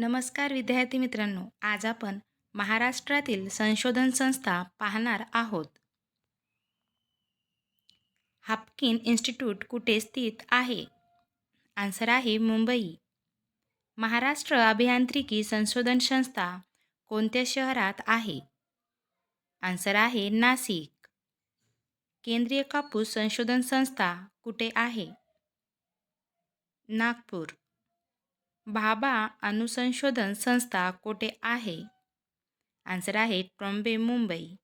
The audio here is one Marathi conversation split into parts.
नमस्कार विद्यार्थी मित्रांनो आज आपण महाराष्ट्रातील संशोधन संस्था पाहणार आहोत. हापकिन इन्स्टिट्यूट कुठे स्थित आहे? आन्सर आहे मुंबई. महाराष्ट्र अभियांत्रिकी संशोधन संस्था कोणत्या शहरात आहे? आन्सर आहे नाशिक. केंद्रीय कापूस संशोधन संस्था कुठे आहे? नागपूर. भाभा अनुसंशोधन संस्था कोठे आहे? आन्सर आहे ट्रॉम्बे मुंबई.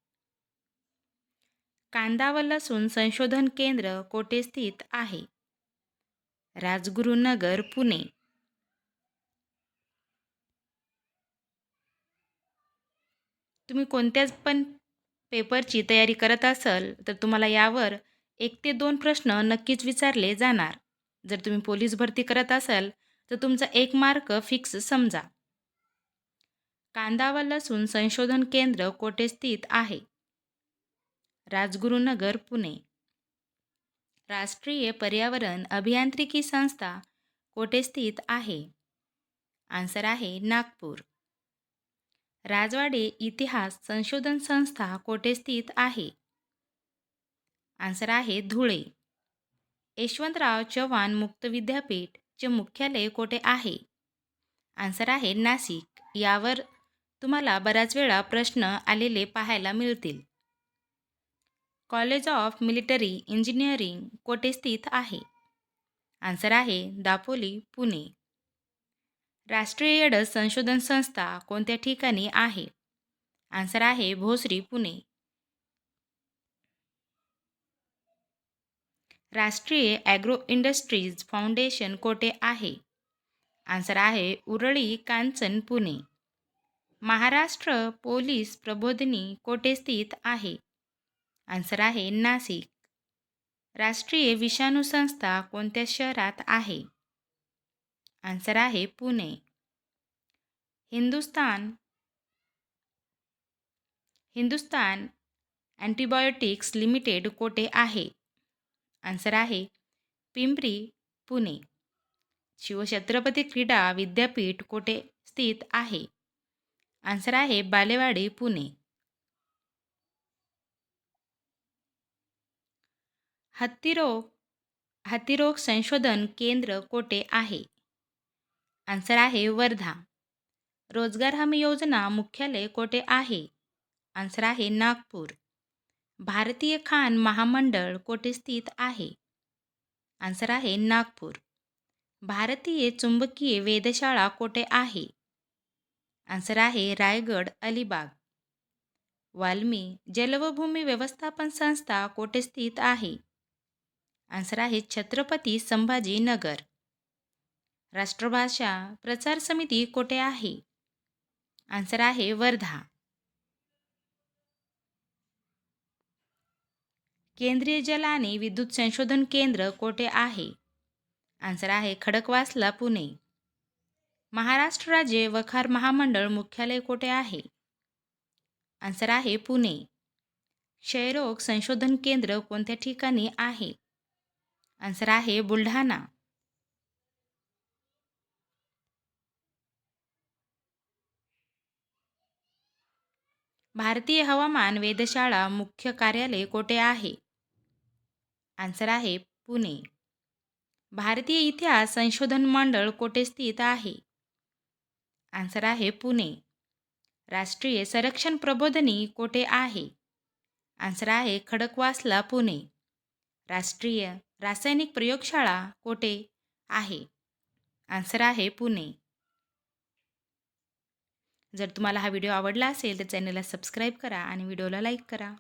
कांदा व लसूण संशोधन केंद्र कोठे स्थित आहे? राजगुरुनगर पुणे. तुम्ही कोणत्याच पण पेपरची तयारी करत असाल तर तुम्हाला यावर एक ते दोन प्रश्न नक्कीच विचारले जाणार. जर तुम्ही पोलीस भरती करत असाल तर तुमचा एक मार्क फिक्स समजा. कांदा व लसूण संशोधन केंद्र कोठे स्थित आहे? राजगुरुनगर पुणे. राष्ट्रीय पर्यावरण अभियांत्रिकी संस्था कोठे स्थित आहे? आन्सर आहे नागपूर. राजवाडे इतिहास संशोधन संस्था कोठे स्थित आहे? आन्सर आहे धुळे. यशवंतराव चव्हाण मुक्त विद्यापीठ चे मुख्यालय कोठे आहे? आन्सर आहे नाशिक. यावर तुम्हाला बऱ्याच वेळा प्रश्न आलेले पाहायला मिळतील. कॉलेज ऑफ मिलिटरी इंजिनिअरिंग कोठे स्थित आहे? आन्सर आहे दापोली पुणे. राष्ट्रीय एडस संशोधन संस्था कोणत्या ठिकाणी आहे? आन्सर आहे भोसरी पुणे. राष्ट्रीय ॲग्रो इंडस्ट्रीज फाउंडेशन कोठे आहे? आन्सर आहे उरळी कांचन पुणे. महाराष्ट्र पोलीस प्रबोधिनी कोठे स्थित आहे? आन्सर आहे नाशिक. राष्ट्रीय विषाणू संस्था कोणत्या शहरात आहे? आन्सर आहे पुणे. हिंदुस्तान हिंदुस्तान अँटीबायोटिक्स लिमिटेड कोठे आहे? आन्सर आहे पिंपरी पुणे. शिवछत्रपती क्रीडा विद्यापीठ कोठे स्थित आहे? आन्सर आहे बालेवाडी पुणे. हत्तीरोग हत्तीरोग संशोधन केंद्र कोठे आहे? आन्सर आहे वर्धा. रोजगार हमी योजना मुख्यालय कोठे आहे? आन्सर आहे नागपूर. भारतीय खान महामंडळ कोठे स्थित आहे? आन्सर आहे नागपूर. भारतीय चुंबकीय वेधशाळा कोठे आहे? आन्सर आहे रायगड अलिबाग. वाल्मी जल व्यवस्थापन संस्था कोठे स्थित आहे? आन्सर आहे छत्रपती संभाजीनगर. राष्ट्रभाषा प्रचार समिती कोठे आहे? आन्सर आहे वर्धा. केंद्रीय जल आणि विद्युत संशोधन केंद्र कोठे आहे? आन्सर आहे खडकवासला पुणे. महाराष्ट्र राज्य वखार महामंडळ मुख्यालय कोठे आहे? आन्सर आहे पुणे. क्षयरोग संशोधन केंद्र कोणत्या ठिकाणी आहे? आन्सर आहे बुलढाणा. भारतीय हवामान वेधशाळा मुख्य कार्यालय कोठे आहे? आन्सर आहे पुणे. भारतीय इतिहास संशोधन मंडळ कोठे स्थित आहे? आन्सर आहे पुणे. राष्ट्रीय संरक्षण प्रबोधनी कोठे आहे? आन्सर आहे खडकवासला पुणे. राष्ट्रीय रासायनिक प्रयोगशाळा कोठे आहे? आन्सर आहे पुणे. जर तुम्हाला हा व्हिडिओ आवडला असेल तर चॅनलला सबस्क्राईब करा आणि व्हिडिओला लाईक करा.